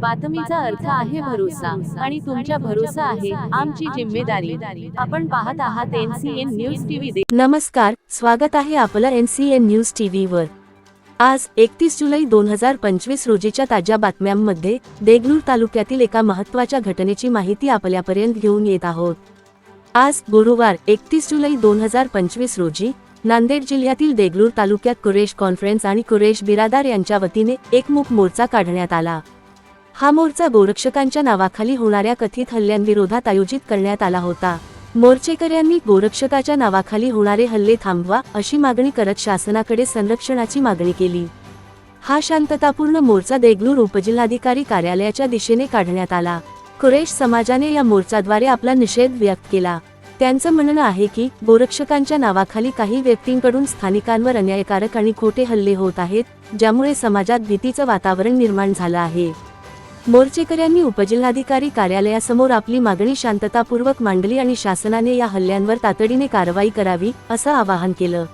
बातमीचा अर्थ आहे भरोसा आणि तुमच्या भरोसा आहे आमची जिम्मेदारी. आपण पाहत आहात एनसीएन न्यूज टीव्ही नमस्कार स्वागत आहे आपलं एन सी एन न्यूज टीव्हीवर आज एकतीस जुलै दोन हजार पंचवीस रोजीच्या ताज्या बातम्यांमध्ये देगलूर तालुक्यातील एका महत्त्वाच्या घटनेची माहिती आपल्यापर्यंत घेऊन येत आहोत. आज गुरुवार एकतीस जुलै दोन हजार पंचवीस रोजी नांदेड जिल्ह्यातील देगलूर तालुक्यात कुरेश कॉन्फरन्स आणि कुरेश बिरादार यांच्या वतीने एक मूक मोर्चा काढण्यात आला. हा मोर्चा गोरक्षकांच्या नावाखाली होणाऱ्या कथित हल्ल्यांविरोधात आयोजित करण्यात आला होता. मोर्चेकऱ्यांनी गोरक्षकाच्या नावाखाली होणारे हल्ले थांबवा अशी मागणी करत शासनाकडे संरक्षणाची मागणी केली. हा शांततापूर्ण मोर्चा देगलूर उपजिल्हाधिकारी कार्यालयाच्या दिशेने काढण्यात आला. कुरेश समाजाने या मोर्चाद्वारे आपला निषेध व्यक्त केला. त्यांचं म्हणणं आहे की गोरक्षकांच्या नावाखाली काही व्यक्तींकडून स्थानिकांवर अन्यायकारक आणि खोटे हल्ले होत आहेत ज्यामुळे समाजात भीतीचं वातावरण निर्माण झालं आहे. मोर्चेकऱ्यांनी उपजिल्हाधिकारी कार्यालयासमोर आपली मागणी शांततापूर्वक मांडली आणि शासनाने या हल्ल्यांवर तातडीने कारवाई करावी असं आवाहन केलं.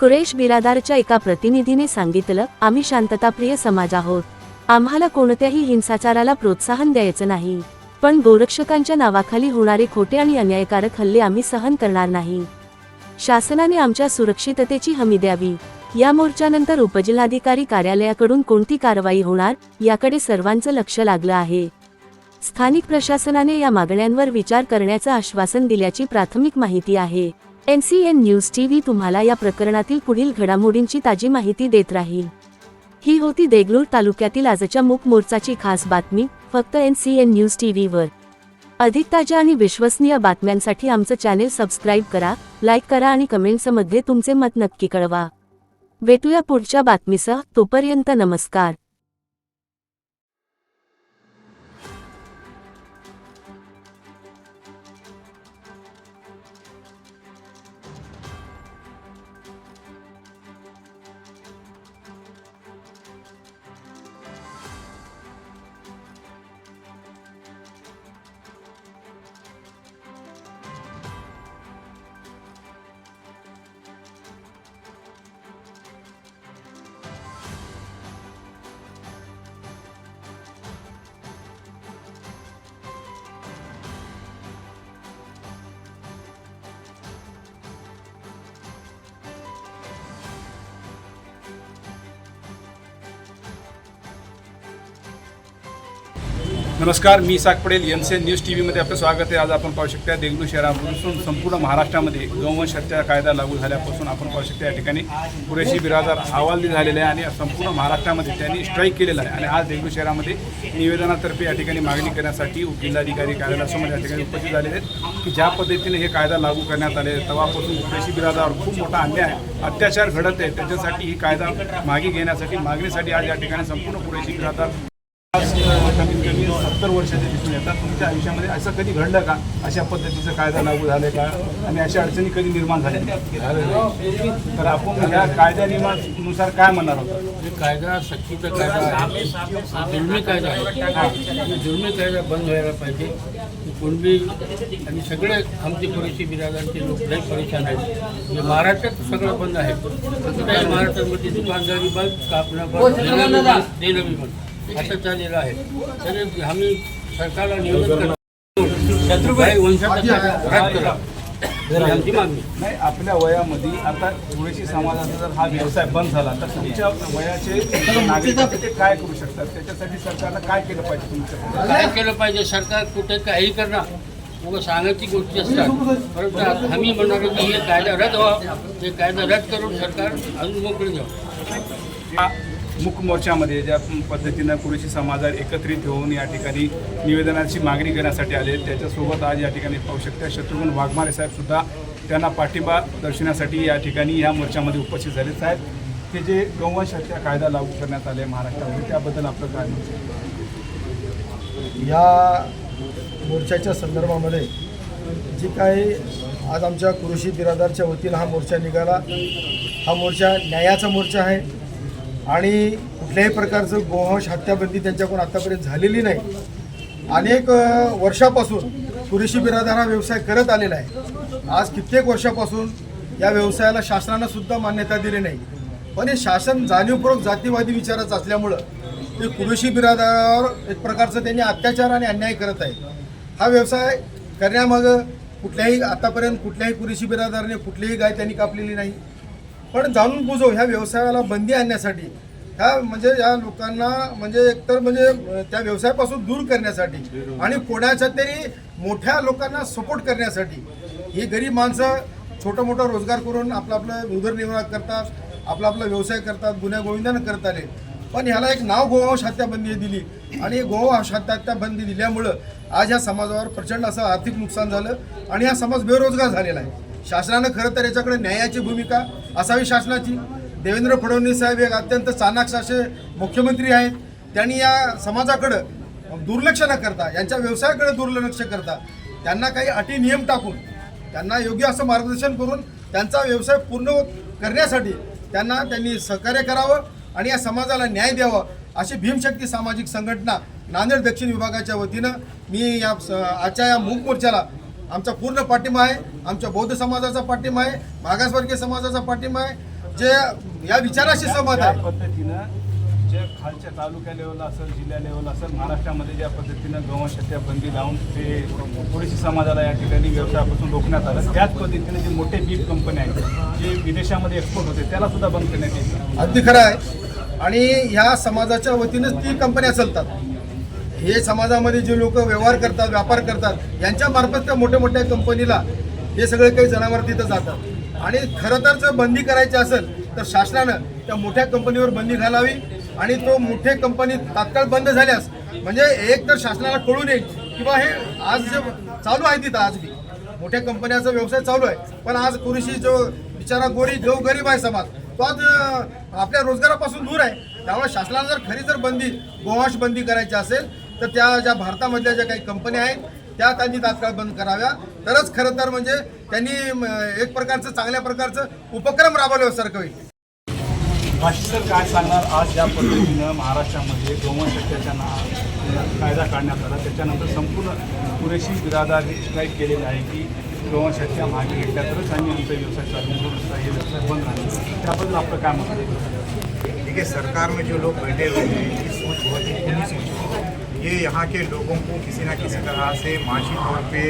कुरेश बिरादारच्या एका प्रतिनिधीने सांगितलं आम्ही शांतताप्रिय समाज आहोत. आम्हाला कोणत्याही हिंसाचाराला प्रोत्साहन द्यायचं नाही. पण गोरक्षकांच्या नावाखाली होणारे खोटे आणि अन्यायकारक हल्ले आम्ही सहन करणार नाही. शासनाने आमच्या सुरक्षिततेची हमी द्यावी. या मोर्चानंतर उपजिल्हाधिकारी कार्यालयाकडून कोणती कारवाई होणार याकडे सर्वांचं लक्ष लागलं आहे. स्थानिक प्रशासनाने या मागण्यांवर विचार करण्याचं आश्वासन दिल्याची प्राथमिक माहिती आहे. एनसीएन न्यूज टीव्ही तुम्हाला या प्रकरणातील पुढील घडामोडींची ताजी माहिती देत राहील. ही होती देगलूर तालुक्यातील आजच्या मूक मोर्चाची खास बातमी फक्त एनसीएन न्यूज टीव्हीवर. अधिक ताज्या आणि विश्वसनीय बातम्यांसाठी आमचं चॅनेल सबस्क्राईब करा लाईक करा आणि कमेंट्समध्ये तुमचे मत नक्की कळवा. भेटूया पुढच्या बातमीसह तोपर्यंत नमस्कार. नमस्कार मी साग पडेल M C N news T व्हीमध्ये आपलं स्वागत आहे. आज आपण पाहू शकता देगलू शहरापासून संपूर्ण महाराष्ट्रामध्ये गोवंश हत्या कायदा लागू झाल्यापासून आपण पाहू शकता या ठिकाणी पुरेशी बिरादार हवालदी झालेले आहे आणि संपूर्ण महाराष्ट्रामध्ये त्यांनी स्ट्राईक केलेला आहे. आणि आज देगलू शहरामध्ये निवेदनातर्फे या ठिकाणी मागणी करण्यासाठी उपजिल्हाधिकारी कार्यालयासमोर या ठिकाणी उपस्थित झालेले आहेत की ज्या पद्धतीने हे कायदा लागू करण्यात आले तेव्हापासून पुरेशी बिरादावर खूप मोठा अन्याय अत्याचार घडत आहे त्याच्यासाठी ही कायदा मागे घेण्यासाठी मागणीसाठी आज या ठिकाणी संपूर्ण पुरेशी बिरादार सत्तर वर्षाचे दिसून येतात. तुमच्या आयुष्यामध्ये असं कधी घडलं का? अशा पद्धतीचा कायदा लागू झालाय का? आणि अशा अडचणी कधी निर्माण झाल्या? तर आपण या कायद्या नियमानुसार काय म्हणणार होतो हे कायदा सक्तीचा कायदा आहे. जुलमी कायदा आहे. जुलमी कायदा बंद व्हायला पाहिजे. कुणबी आणि सगळे आमचे पुरेशी बिरादांचे लोक लई परेशान आहेत. म्हणजे महाराष्ट्रात सगळं बंद आहे. काही महाराष्ट्रामध्ये दुकानदारी बंद कापणं बंद देणं बी बंद देणं बी बंद. असं चाललेलं आहे. तर आम्ही सरकारला निवेदन वंशाचा करा. ही नाही आपल्या वयामध्ये आता पुरेशी समाजाचा जर हा व्यवसाय बंद झाला तर तुमच्या वयाचे नागरिक ते काय करू शकतात? त्याच्यासाठी सरकारनं काय केलं पाहिजे तुमच्या काय केलं पाहिजे? सरकार कुठे काही करणार? उगा सांगायची गोष्टी असतात. परंतु आता आम्ही म्हणणार की हे कायदा रद्द व्हावा. हे कायदा रद्द करून सरकार अजून मोकळे या मुक मोर्चामध्ये ज्या पद्धतीनं कृषी समाजात एकत्रित होऊन या ठिकाणी निवेदनाची मागणी करण्यासाठी आले त्याच्यासोबत आज या ठिकाणी पाहू शकता शत्रुघ्न वाघमारे साहेबसुद्धा त्यांना पाठिंबा दर्शवण्यासाठी या ठिकाणी या मोर्चामध्ये उपस्थित झाले. साहेब हे जे गौवंश हत्या कायदा लागू करण्यात आले महाराष्ट्रामध्ये त्याबद्दल आपलं काय या मोर्चाच्या संदर्भामध्ये जी काही आज आमच्या कृषी बिरादारच्या वतीनं हा मोर्चा निघाला हा मोर्चा न्यायाचा मोर्चा आहे. आणि कुठल्याही प्रकारचं गोवंश हत्याबंदी त्यांच्याकडून आत्तापर्यंत झालेली नाही. अनेक वर्षापासून कुरेशी बिरादार हा व्यवसाय करत आलेला आहे. आज कित्येक वर्षापासून या व्यवसायाला शासनानं सुद्धा मान्यता दिली नाही. पण हे शासन जाणीवपूर्वक जातीवादी विचाराचं असल्यामुळं ते कुरेशी बिरादारावर एक प्रकारचं त्यांनी अत्याचार आणि अन्याय करत आहे. हा व्यवसाय करण्यामागं कुठल्याही आतापर्यंत कुठल्याही कुरेशी बिरादाराने कुठलीही गाय त्यांनी कापलेली नाही. पण जाणून बुजो ह्या व्यवसायाला बंदी आणण्यासाठी. ह्या म्हणजे या लोकांना म्हणजे एकतर म्हणजे त्या व्यवसायापासून दूर करण्यासाठी आणि कोणाच्या तरी मोठ्या लोकांना सपोर्ट करण्यासाठी. ही गरीब माणसं छोटं मोठं रोजगार करून आपलं आपलं उदरनिर्वाह करतात आपला आपला व्यवसाय करतात गुन्ह्या गोविंदानं करत आले पण ह्याला एक नाव गोवा हत्या बंदी दिली. आणि गोवा हत्या बंदी दिल्यामुळं आज ह्या समाजावर प्रचंड असं आर्थिक नुकसान झालं आणि हा समाज बेरोजगार झालेला आहे. शासनानं खरं तर याच्याकडे न्यायाची भूमिका असावी शासनाची. देवेंद्र फडणवीस साहेब एक अत्यंत चाणाक्ष असे मुख्यमंत्री आहेत. त्यांनी या समाजाकडं दुर्लक्ष न करता यांच्या व्यवसायाकडे दुर्लक्ष करता त्यांना काही अटी नियम टाकून त्यांना योग्य असं मार्गदर्शन करून त्यांचा व्यवसाय पूर्ण करण्यासाठी त्यांना त्यांनी सहकार्य करावं आणि या समाजाला न्याय द्यावा अशी भीमशक्ती सामाजिक संघटना नांदेड दक्षिण विभागाच्या वतीनं मी या स- आजच्या या मूक मोर्चाला आमचा पूर्ण पाठिंबा आहे. आमच्या बौद्ध समाजाचा पाठिंबा आहे. मागासवर्गीय समाजाचा पाठिंबा आहे. जे या विचाराशी सहमत आहे. पद्धतीनं जे खालच्या तालुक्या लेवलला असेल जिल्हा लेवलला असेल महाराष्ट्रामध्ये ज्या पद्धतीनं गौवंशत्या बंदी लावून ते थोडीशी समाजाला या ठिकाणी व्यवसायापासून रोखण्यात आलं त्याच पद्धतीने जे मोठे बीज कंपन्या आहेत जे विदेशामध्ये एक्सपोर्ट होते त्याला सुद्धा बंद करण्यात येईल. अगदी खरं आहे. आणि ह्या समाजाच्या वतीनंच ती कंपन्या चालतात हे समाजामध्ये जे लोक व्यवहार करतात व्यापार करतात यांच्या मार्फत त्या मोठ्या मोठ्या कंपनीला हे सगळे काही जनावर तिथं जातात. आणि खरं तर जर बंदी करायची असेल तर शासनानं त्या मोठ्या कंपनीवर बंदी घालावी आणि तो मोठे कंपनी तात्काळ बंद झाल्यास म्हणजे एक तर शासनाला कळून येईल किंवा हे आज जे चालू आहे तिथं आज बी. मोठ्या कंपन्याचा व्यवसाय चालू आहे पण आज पुरुषी जो बिचारा गोरी जो गरीब आहे समाज तो आज आपल्या रोजगारापासून दूर आहे. त्यामुळे शासनाला जर खरी जर बंदी गोवाश बंदी करायची असेल तर त्या ज्या भारतामधल्या ज्या काही कंपन्या आहेत त्या त्यांनी तात्काळ बंद कराव्या. तरच खरं तर म्हणजे त्यांनी एक प्रकारचं चांगल्या प्रकारचं उपक्रम राबवल्यासारखं होईल. भाषी सर काय सांगणार? आज ज्या पद्धतीनं महाराष्ट्रामध्ये गौवंशत्याचा ना कायदा काढण्यात आला त्याच्यानंतर संपूर्ण पुरेशी बिरादारी स्ट्राईक केलेली आहे की गौवंशत्या मागे घेतल्या तरच आम्ही आमचा व्यवसाय चालू करू हे व्यवसाय बंद राहणार. त्याबद्दल आपलं काय मत आहे? देखिए सरकार में जो लोग बैठे हुए हैं सोच बहुत ही खुली सोच ये यहाँ के लोगों को किसी ना किसी तरह से माशी तौर पे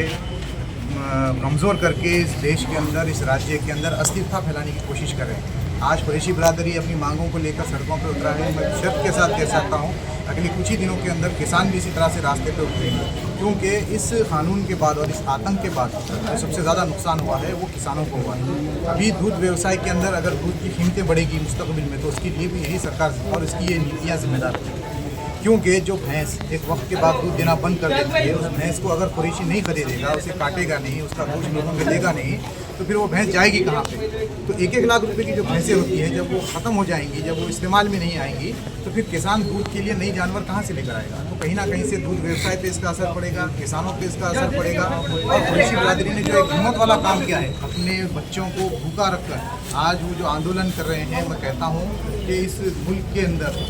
कमज़ोर करके इस देश के अंदर, इस राज्य के अंदर अस्थिरता फैलाने की कोशिश कर रहे हैं। आज कुरैशी बिरादरी अपनी मांगों को लेकर सड़कों पर उतरा है। मैं शर्त के साथ कह सकता हूँ, अगले कुछ ही दिनों के अंदर किसान भी इसी तरह से रास्ते पर उतरेंगे क्योंकि इस कानून के बाद और इस आतंक के बाद जो सबसे ज़्यादा नुकसान हुआ है, वो किसानों को हुआ है। अभी दूध व्यवसाय के अंदर अगर दूध की कीमतें बढ़ेगी मुस्तबिल में तो उसके लिए भी यही सरकार और इसकी ये नीतियाँ जिम्मेदार हैं। क्योंकि जो भैंस एक वक्त के बाद दूध देना बंद कर देती है, उस भैंस को अगर कुरेशी नहीं खरीदेगा, उसे काटेगा नहीं, उसका गोश्त लोगों में देगा नहीं तो फिर वो भैंस जाएगी कहाँ पे? तो एक एक लाख रुपए की जो भैंसें होती हैं, जब वो ख़त्म हो जाएँगी, जब वो इस्तेमाल में नहीं आएँगी तो फिर किसान दूध के लिए नई जानवर कहाँ से लेकर आएगा? तो कहीं ना कहीं से दूध व्यवसाय पे इसका असर पड़ेगा, किसानों पे इसका असर पड़ेगा, और कुरेशी बिरादरी ने जो एक हिम्मत वाला काम किया है, अपने बच्चों को भूखा रखकर, आज वो जो आंदोलन कर रहे हैं, मैं कहता हूँ कि इस मुल्क के अंदर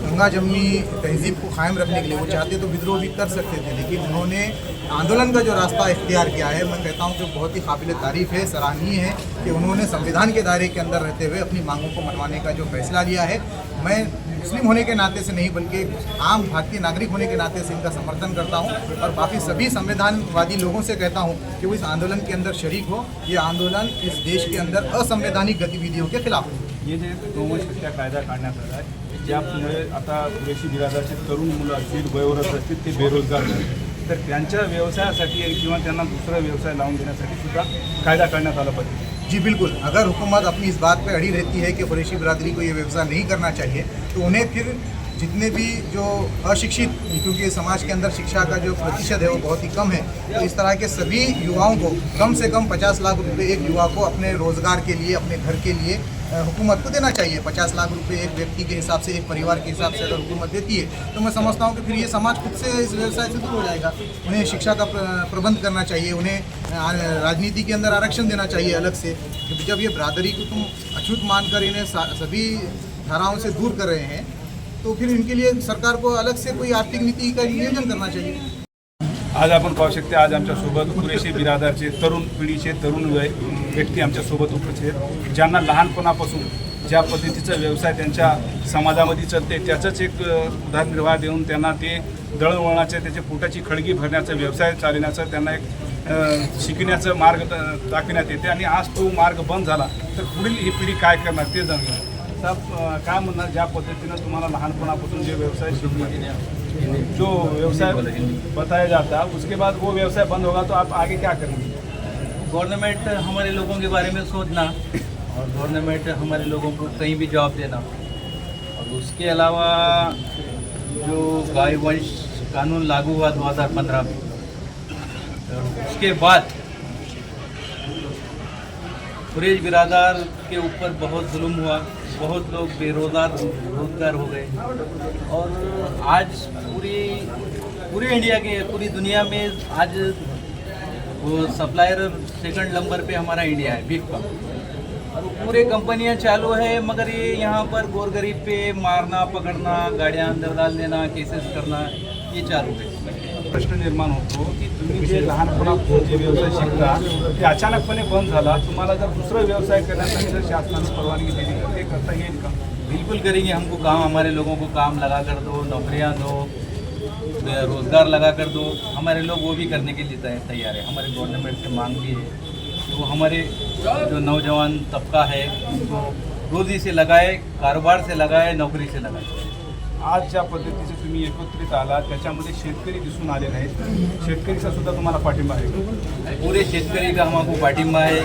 गंगा जमनी तहजीब को कायम रखने के लिए वो चाहते तो विद्रोह भी कर सकते थे, लेकिन उन्होंने आंदोलन का जो रास्ता इख्तियार किया है, मैं कहता हूँ कि बहुत ही काबिल तारीफ़ है, सराहनीय है कि उन्होंने संविधान के दायरे के अंदर रहते हुए अपनी मांगों को मनवाने का जो फैसला लिया है। मैं मुस्लिम होने के नाते से नहीं, बल्कि आम भारतीय नागरिक होने के नाते से इनका समर्थन करता हूँ और बाकी सभी संविधानवादी लोगों से कहता हूँ कि वो इस आंदोलन के अंदर शरीक हो। ये आंदोलन इस देश के अंदर असंवैधानिक गतिविधियों के खिलाफ हो। हे जे गौवंशत्या कायदा काढण्यात आला आहे ज्यामुळे आता पुरेशी बिराजाचे तरुण मुलं असतील वयोवृद्ध असतील ते बेरोजगार झाले. तर त्यांच्या व्यवसायासाठी किंवा त्यांना दुसरा व्यवसाय लावून देण्यासाठी सुद्धा कायदा काढण्यात आला पाहिजे. जी बिल्कुल. अगर हुकूमत अपनी इस बात पे अड़ी रहती है कि फरेशी बिरादरी को ये व्यवसाय नहीं करना चाहिए तो उन्हें फिर जितने भी जो अशिक्षित, क्योंकि समाज के अंदर शिक्षा का जो प्रतिशत है वो बहुत ही कम है तो इस तरह के सभी युवाओं को कम से कम पचास लाख रुपए एक युवा को अपने रोज़गार के लिए, अपने घर के लिए हुकूमत को देना चाहिए। पचास लाख रुपए एक व्यक्ति के हिसाब से, एक परिवार के हिसाब से अगर हुकूमत देती है तो मैं समझता हूँ कि फिर ये समाज खुद से इस व्यवसाय से दूर हो जाएगा। उन्हें शिक्षा का प्रबंध करना चाहिए, उन्हें राजनीति के अंदर आरक्षण देना चाहिए अलग से। जब ये बरादरी को तुम अछूत मानकर इन्हें सभी धाराओं से दूर कर रहे हैं तो फिर इनके लिए सरकार को अलग से कोई आर्थिक नीति का नियोजन करना चाहिए। आज आपण पाहू शकते आज आमच्यासोबत पुरेशी बिरादारचे तरुण पिढीचे तरुण वय व्यक्ती आमच्यासोबत उपस्थित आहेत ज्यांना लहानपणापासून ज्या पद्धतीचा व्यवसाय त्यांच्या समाजामध्ये चालते त्याचंच एक अ, देऊन त्यांना ते दळणवळणाचे त्याच्या पोटाची खळगी भरण्याचा व्यवसाय चालवण्याचा त्यांना एक शिकण्याचा मार्ग दाखविण्यात येते. आणि आज तो मार्ग बंद झाला तर पुढील ही पिढी काय करणार ते जाणूया साहेब काय म्हणणार, ज्या पद्धतीनं तुम्हाला लहानपणापासून जे व्यवसाय शिकवले, जो व्यवसाय बताया जाता, उसके बाद वो व्यवसाय बंद होगा तो आप आगे क्या करेंगे? गवर्नमेंट हमारे लोगों के बारे में सोचना और गवर्नमेंट हमारे लोगों को कहीं भी जॉब देना। और उसके अलावा जो गाय वंश कानून लागू हुआ 2015 में उसके बाद कुरेश बिरादार के ऊपर बहुत जुल्म हुआ। बहुत लोग बेरोजगार रोजगार हो, हो गए। और आज पूरी पूरे इंडिया के पूरी दुनिया में आज वो सप्लायर सेकंड नंबर पे हमारा इंडिया है बिग का। और पूरे कंपनियां चालू है मगर ये यहाँ पर गोरगरीब पे मारना पकड़ना गाड़ियाँ अंदर डाल देना केसेस करना ये चालू है। प्रश्न निर्माण होतो की तुम्ही जे लहानपणापासून जे व्यवसाय शिकता ते अचानकपणे बंद झाला. तुम्हाला जर दुसरा व्यवसाय करण्यासाठी जर शासनाने परवानगी दिली ते करता है इनका। बिल्कुल करेंगे, हमको काम, हमारे लोगों को काम लगा कर दो, नौकरियाँ दो, रोज़गार लगा कर दो। हमारे लोग वो भी करने के लिए तैयार है। हमारे गवर्नमेंट से मांग भी है। वो हमारे जो नौजवान तबका है, उनको रोज़ी से लगाए, कारोबार से लगाए, नौकरी से लगाए। आज ज्या पद्धतीचे तुम्ही एकत्रित आला त्याच्यामध्ये शेतकरी दिसून आले नाहीत शेतकरीचा सुद्धा तुम्हाला पाठिंबा आहे. पूरे शेतकरी का हमको पाटिम्बा है?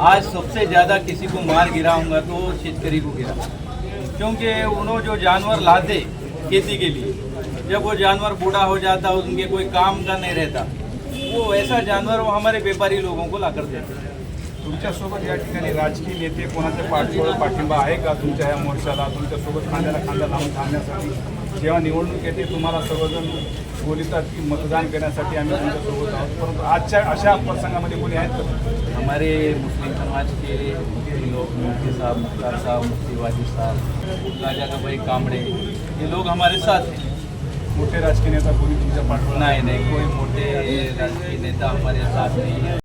आज सबसे ज़्यादा किसी को मार गिरा होगा तो शेतकरी को गिरा। क्योंकि उन्होंने जो जानवर लाते खेती के लिए, जब वो जानवर बूढ़ा हो जाता, उनके कोई काम का नहीं रहता, वो ऐसा जानवर वो हमारे व्यापारी लोगों को ला कर देते। तुमच्यासोबत या ठिकाणी राजकीय नेते कोणाचे पाठबळ पाठिंबा आहे का तुमच्या या मोर्चाला? तुमच्यासोबत खांद्याला खांदा लावून थांबण्यासाठी. जेव्हा निवडणूक येते तुम्हाला सर्वजण बोलतात की मतदान करण्यासाठी आम्ही तुमच्यासोबत आहोत. परंतु आजच्या अशा प्रसंगामध्ये कोणी आहेत का? हमारे मुस्लिम समाज के लोग मुफ्ती साहब मुख्तार साहब मुफ्ती वाजिद साहब राजा का भाई कामड़े ये लोग हमारे साथ हैं। मोठे राजकीय नेता कोणी तुमच्या पाठबळ नहीं नहीं कोई मोटे राजकीय नेता हमारे साथ नहीं है।